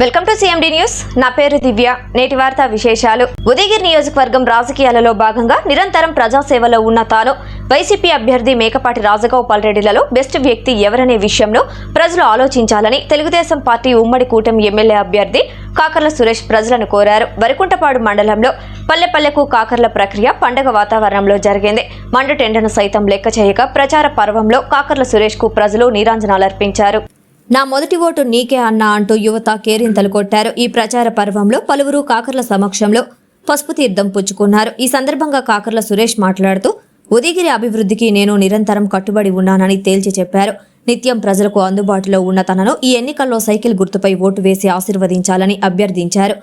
Welcome to CMD news నా పేరు దివ్య. నేటి వార్తా విశేషాలు. ఉదయగిరి నియోజకవర్గం రాజకీయాలలో భాగంగా నిరంతరం ప్రజాసేవలో ఉన్న తాను వైసీపీ అభ్యర్థి మేకపాటి రాజగోపాల్ రెడ్డిలలో బెస్ట్ వ్యక్తి ఎవరనే విషయంలో ప్రజలు ఆలోచించాలని తెలుగుదేశం పార్టీ ఉమ్మడి కూటమి ఎమ్మెల్యే అభ్యర్థి కాకర్ల సురేష్ ప్రజలను కోరారు. వరికుంటపాడు మండలంలో పల్లెపల్లెకు కాకర్ల ప్రక్రియ పండగ వాతావరణంలో జరిగింది. మండు టెండను సైతం లెక్క చేయక ప్రచార పర్వంలో కాకర్ల సురేష్కు ప్రజలు నీరాంజనాలర్పించారు నా మొదటి ఓటు నీకే అన్నా అంటూ యువత కేరింతలు కొట్టారు. ఈ ప్రచార పర్వంలో పలువురు కాకర్ల సమక్షంలో పసుపు తీర్థం పుచ్చుకున్నారు. ఈ సందర్భంగా కాకర్ల సురేష్ మాట్లాడుతూ ఉదయగిరి అభివృద్ధికి నేను నిరంతరం కట్టుబడి ఉన్నానని తేల్చి చెప్పారు. నిత్యం ప్రజలకు అందుబాటులో ఉన్న తనను ఈ ఎన్నికల్లో సైకిల్ గుర్తుపై ఓటు వేసి ఆశీర్వదించాలని అభ్యర్థించారు.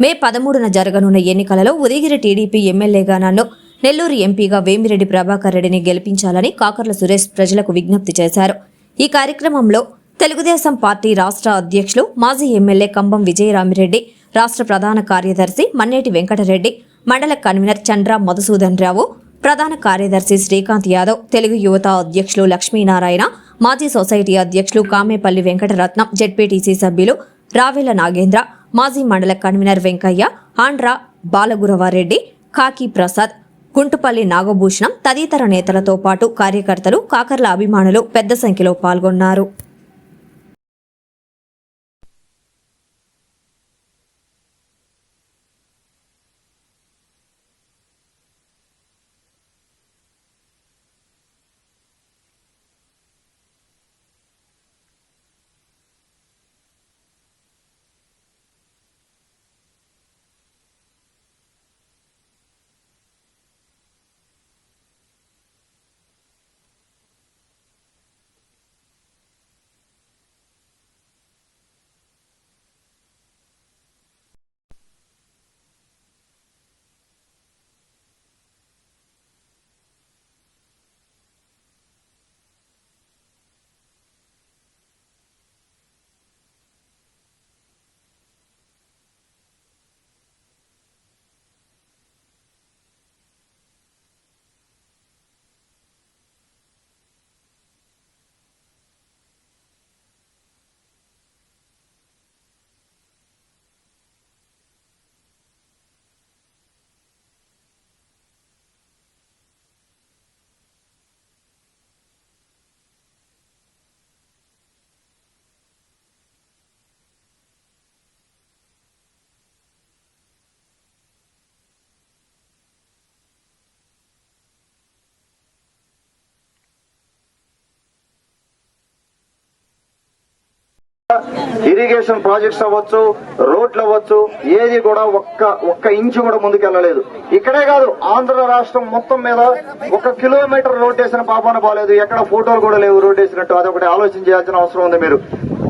మే పదమూడున జరగనున్న ఎన్నికలలో ఉదయగిరి టీడీపీ ఎమ్మెల్యేగా నన్ను నెల్లూరు ఎంపీగా వేమిరెడ్డి ప్రభాకర్ రెడ్డిని గెలిపించాలని కాకర్ల సురేష్ ప్రజలకు విజ్ఞప్తి చేశారు. ఈ కార్యక్రమంలో తెలుగుదేశం పార్టీ రాష్ట్ర అధ్యక్షులు మాజీ ఎమ్మెల్యే కంబం విజయరామిరెడ్డి రాష్ట్ర ప్రధాన కార్యదర్శి మన్నేటి వెంకటరెడ్డి మండల కన్వీనర్ చంద్ర మధుసూదన్ రావు ప్రధాన కార్యదర్శి శ్రీకాంత్ యాదవ్ తెలుగు యువత అధ్యక్షులు లక్ష్మీనారాయణ మాజీ సొసైటీ అధ్యక్షులు కామేపల్లి వెంకటరత్నం జెడ్పీటీసీ సభ్యులు రావెల నాగేంద్ర మాజీ మండల కన్వీనర్ వెంకయ్య ఆంధ్ర బాలగురవారెడ్డి కాకి ప్రసాద్ గుంటుపల్లి నాగభూషణం తదితర నేతలతో పాటు కార్యకర్తలు కాకర్ల అభిమానులు పెద్ద సంఖ్యలో పాల్గొన్నారు. ఇరిగేషన్ ప్రాజెక్ట్స్ అవ్వచ్చు రోడ్లు అవ్వచ్చు ఏది కూడా ఒక్క ఒక్క ఇంచు కూడా ముందుకెళ్ళలేదు. ఇక్కడే కాదు ఆంధ్ర రాష్ట్రం మొత్తం మీద ఒక కిలోమీటర్ రోడ్ వేసిన పాపాన బాలేదు. ఎక్కడ ఫోటోలు కూడా లేవు రోడ్ వేసినట్టు. అదొకటి ఆలోచన చేయాల్సిన అవసరం ఉంది మీరు.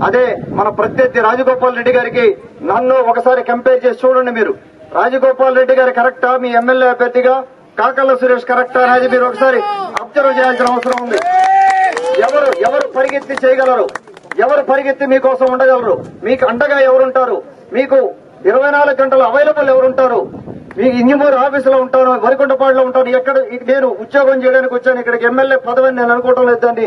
అదే మన ప్రత్యర్థి రాజగోపాల్ రెడ్డి గారికి నన్ను ఒకసారి కంపేర్ చేసి చూడండి మీరు. రాజగోపాల్ రెడ్డి గారు కరెక్టా? మీ ఎమ్మెల్యే అభ్యర్థిగా? కాకల్ల సురేష్ కరెక్టా? అనేది మీరు ఒకసారి అబ్జర్వ్ చేయాల్సిన అవసరం ఉంది. ఎవరు ఎవరు పరిగెత్తి చేయగలరు? ఎవరు పరిగెత్తి మీకోసం ఉండగలరు? మీకు అండగా ఎవరుంటారు? మీకు ఇరవై నాలుగు గంటలు అవైలబుల్ ఎవరుంటారు? మీకు మూడు ఆఫీసులో ఉంటాను వరికొండపాడులో ఉంటాను ఎక్కడ నేను ఉద్యోగం చేయడానికి వచ్చాను ఇక్కడికి ఎమ్మెల్యే పదవిని నేను అనుకోవడం లేదు దాన్ని.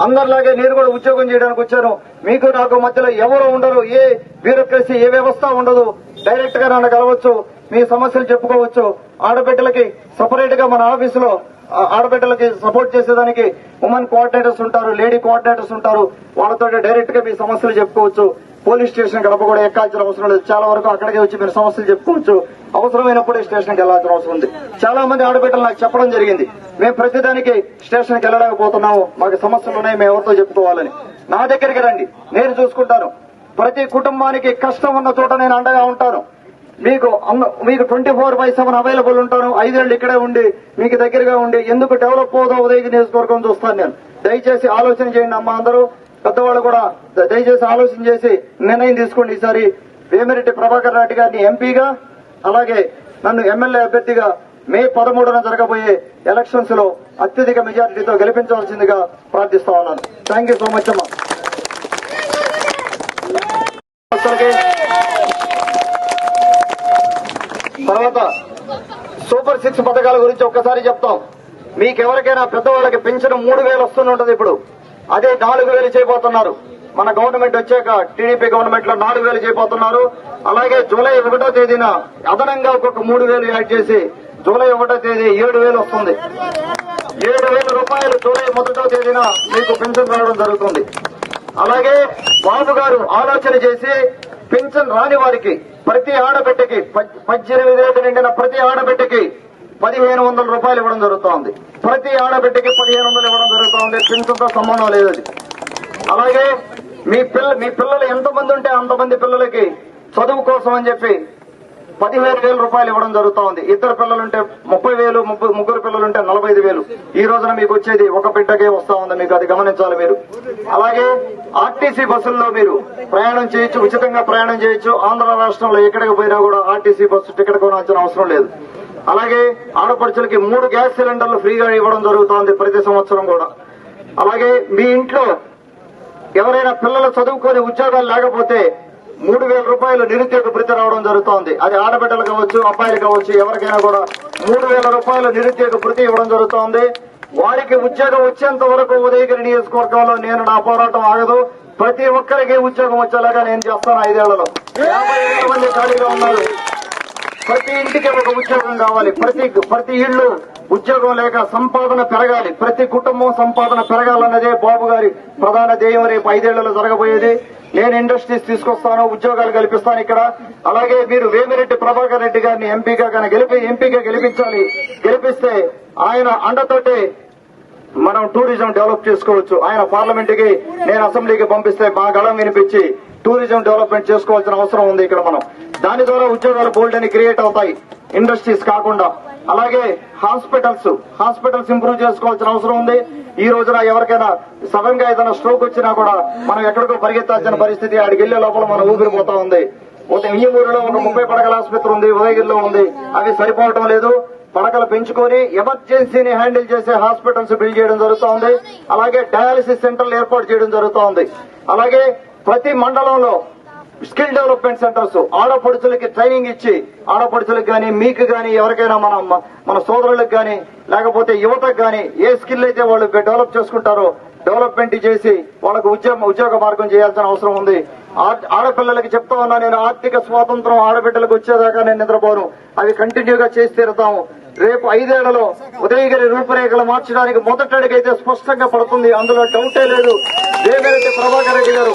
అందరిలాగే నేను కూడా ఉద్యోగం చేయడానికి వచ్చాను. మీకు నాకు మధ్యలో ఎవరు ఉండరు? ఏ బ్యూరోక్రసీ ఏ వ్యవస్థ ఉండదు. డైరెక్ట్గా నన్ను కలవచ్చు. మీ సమస్యలు చెప్పుకోవచ్చు. ఆడబిడ్డలకి సపరేట్గా మన ఆఫీసులో ఆడబిడ్డలకి సపోర్ట్ చేసేదానికి ఉమెన్ కోఆర్డినేటర్స్ ఉంటారు లేడీ కోఆర్డినేటర్స్ ఉంటారు. వాళ్ళతో డైరెక్ట్గా మీ సమస్యలు చెప్పుకోవచ్చు. పోలీస్ స్టేషన్ గడప కూడా ఎక్కాల్సిన అవసరం లేదు. చాలా వరకు అక్కడికే వచ్చి మీరు సమస్యలు చెప్పుకోవచ్చు. అవసరమైనప్పుడే స్టేషన్కి వెళ్ళాల్సిన అవసరం ఉంది. చాలా మంది ఆడబిడ్డలు నాకు చెప్పడం జరిగింది. మేము ప్రతిదానికి స్టేషన్కి వెళ్ళలేకపోతున్నాము. మాకు సమస్యలు ఉన్నాయి మేము ఎవరితో చెప్పుకోవాలని. నా దగ్గరికి రండి. నేను చూసుకుంటాను. ప్రతి కుటుంబానికి కష్టం ఉన్న చోట నేను అండగా ఉంటాను. మీకు మీకు twenty four by seven available ఉంటాను. ఐదేళ్ళు ఇక్కడే ఉండి మీకు దగ్గరగా ఉండి ఎందుకు డెవలప్ అవుదో ఉదయ నియోజకవర్గం చూస్తాను నేను. దయచేసి ఆలోచన చేయండి అమ్మా అందరూ. పెద్దవాళ్ళు కూడా దయచేసి ఆలోచన చేసి నిర్ణయం తీసుకోండి ఈసారి. వేమిరెడ్డి ప్రభాకర్ రెడ్డి గారిని ఎంపీగా అలాగే నన్ను ఎమ్మెల్యే అభ్యర్థిగా మే పదమూడున జరగబోయే ఎలక్షన్స్లో అత్యధిక మెజారిటీతో గెలిపించవలసిందిగా ప్రార్థిస్తా ఉన్నాను. థ్యాంక్ యూ సో మచ్ అమ్మా. తర్వాత సూపర్ సిక్స్ పథకాల గురించి ఒక్కసారి చెప్తాం. మీకు ఎవరికైనా పెద్దవాళ్ళకి పెన్షన్ మూడు వేలు వస్తుంటుంది ఇప్పుడు. అదే నాలుగు వేలు చేయబోతున్నారు. మన గవర్నమెంట్ వచ్చాక టీడీపీ గవర్నమెంట్లో నాలుగు వేలు చేయబోతున్నారు. అలాగే జూలై ఒకటో తేదీన అదనంగా ఒక్కొక్క మూడు వేలు యాడ్ చేసి జూలై ఒకటో తేదీ ఏడు వేలు వస్తుంది. ఏడు వేల రూపాయలు జూలై మొదటో తేదీన మీకు పెన్షన్ రావడం జరుగుతుంది. అలాగే బాబు గారు ఆలోచన చేసి పెన్షన్ రాని వారికి ప్రతి ఆడబిడ్డకి పద్దెనిమిది ఏళ్ళు నిండిన ప్రతి ఆడబిడ్డకి పదిహేను వందల రూపాయలు ఇవ్వడం జరుగుతోంది. ప్రతి ఆడబిడ్డకి పదిహేను వందలు ఇవ్వడం జరుగుతోంది. పింఛన్తో సంబంధం లేదు అది. అలాగే మీ పిల్ల మీ పిల్లలు ఎంతమంది ఉంటే అంతమంది పిల్లలకి చదువు కోసం అని చెప్పి పదిహేను వేల రూపాయలు ఇవ్వడం జరుగుతూ ఉంది ఇద్దరు పిల్లలుంటే ముప్పై వేలు ముప్పై ముగ్గురు పిల్లలుంటే నలభై ఐదు వేలు. ఈ రోజున మీకు వచ్చేది ఒక బిడ్డకే వస్తా ఉంది. మీకు అది గమనించాలి మీరు. అలాగే ఆర్టీసీ బస్సుల్లో మీరు ప్రయాణం చేయొచ్చు ఉచితంగా ప్రయాణం చేయొచ్చు. ఆంధ్ర రాష్ట్రంలో ఎక్కడికి పోయినా కూడా ఆర్టీసీ బస్సు టికెట్ కొనాల్సిన అవసరం లేదు. అలాగే ఆడపడుచులకి మూడు గ్యాస్ సిలిండర్లు ఫ్రీగా ఇవ్వడం జరుగుతోంది ప్రతి సంవత్సరం కూడా. అలాగే మీ ఇంట్లో ఎవరైనా పిల్లలు చదువుకొని ఉద్యోగాలు లేకపోతే మూడు వేల రూపాయలు నిరుద్యోగ భృతి రావడం జరుగుతోంది. అది ఆడబిడ్డలు కావచ్చు అబ్బాయిలు కావచ్చు ఎవరికైనా కూడా మూడు వేల రూపాయలు నిరుద్యోగ భృతి ఇవ్వడం జరుగుతోంది. వారికి ఉద్యోగం వచ్చేంత వరకు ఉదయగిరి నియోజకవర్గంలో నేను నా పోరాటం ఆగదు. ప్రతి ఒక్కరికి ఉద్యోగం వచ్చేలాగా నేను చేస్తాను ఐదేళ్ళలో. యాభై వేల మంది ఖాళీగా ఉన్నారు. ప్రతి ఇంటికి ఒక ఉద్యోగం కావాలి. ప్రతి ప్రతి ఇళ్ళు ఉద్యోగం లేక సంపాదన పెరగాలి. ప్రతి కుటుంబం సంపాదన పెరగాలన్నదే బాబు గారి ప్రధాన ధ్యేయం రేపు ఐదేళ్ళలో జరగబోయేది. నేను ఇండస్ట్రీస్ తీసుకొస్తాను ఉద్యోగాలు కల్పిస్తాను ఇక్కడ. అలాగే మీరు వేమిరెడ్డి ప్రభాకర్ రెడ్డి గారిని ఎంపీగా కానీ గెలిపి ఎంపీగా గెలిపించాలి. గెలిపిస్తే ఆయన అండతోటి మనం టూరిజం డెవలప్ చేసుకోవచ్చు. ఆయన పార్లమెంట్కి నేను అసెంబ్లీకి పంపిస్తే మా గళం వినిపించి టూరిజం డెవలప్మెంట్ చేసుకోవాల్సిన అవసరం ఉంది ఇక్కడ మనం. దాని ద్వారా ఉద్యోగాలు బోల్డ్ అని క్రియేట్ అవుతాయి. ఇండస్ట్రీస్ కాకుండా. అలాగే హాస్పిటల్స్ హాస్పిటల్స్ ఇంప్రూవ్ చేసుకోవాల్సిన అవసరం ఉంది. ఈ రోజున ఎవరికైనా సడన్గా ఏదైనా స్ట్రోక్ వచ్చినా కూడా మనం ఎక్కడికో పరిగెత్తాల్సిన పరిస్థితి ఆడికి వెళ్ళే లోపల మనం ఊపిరిపోతా ఉంది. ఈ ఊరిలో ఒక ముప్పై పడకల ఆసుపత్రి ఉంది ఉదయగిరిలో ఉంది. అవి సరిపోవటం లేదు. పడకలు పెంచుకొని ఎమర్జెన్సీని హ్యాండిల్ చేసే హాస్పిటల్స్ బిల్డ్ చేయడం జరుగుతోంది అలాగే డయాలసిస్ సెంటర్లు ఏర్పాటు చేయడం జరుగుతోంది అలాగే ప్రతి మండలంలో స్కిల్ డెవలప్మెంట్ సెంటర్స్ ఆడపడుచులకి ట్రైనింగ్ ఇచ్చి ఆడపడుచులకు కానీ మీకు కానీ ఎవరికైనా మన మన సోదరులకు కానీ లేకపోతే యువతకు కానీ ఏ స్కిల్ అయితే వాళ్ళు డెవలప్ చేసుకుంటారో డెవలప్మెంట్ చేసి వాళ్ళకు ఉద్యోగ ఉద్యోగ మార్గం చేయాల్సిన అవసరం ఉంది. ఆ- ఆడపిల్లలకి చెప్తా ఉన్నా నేను ఆర్థిక స్వాతంత్రం ఆడబిడ్డలకు వచ్చేదాకా నేను నిద్రపోను. అవి కంటిన్యూగా చేసి తీరుతాము. రేపు ఐదేళ్ళలో ఉదయగిరి రూపురేఖలు మార్చడానికి మొదటి అడుగైతే స్పష్టంగా పడుతుంది. అందులో డౌటే లేదు. దేవిరెడ్డి ప్రభాకర్ రెడ్డి గారు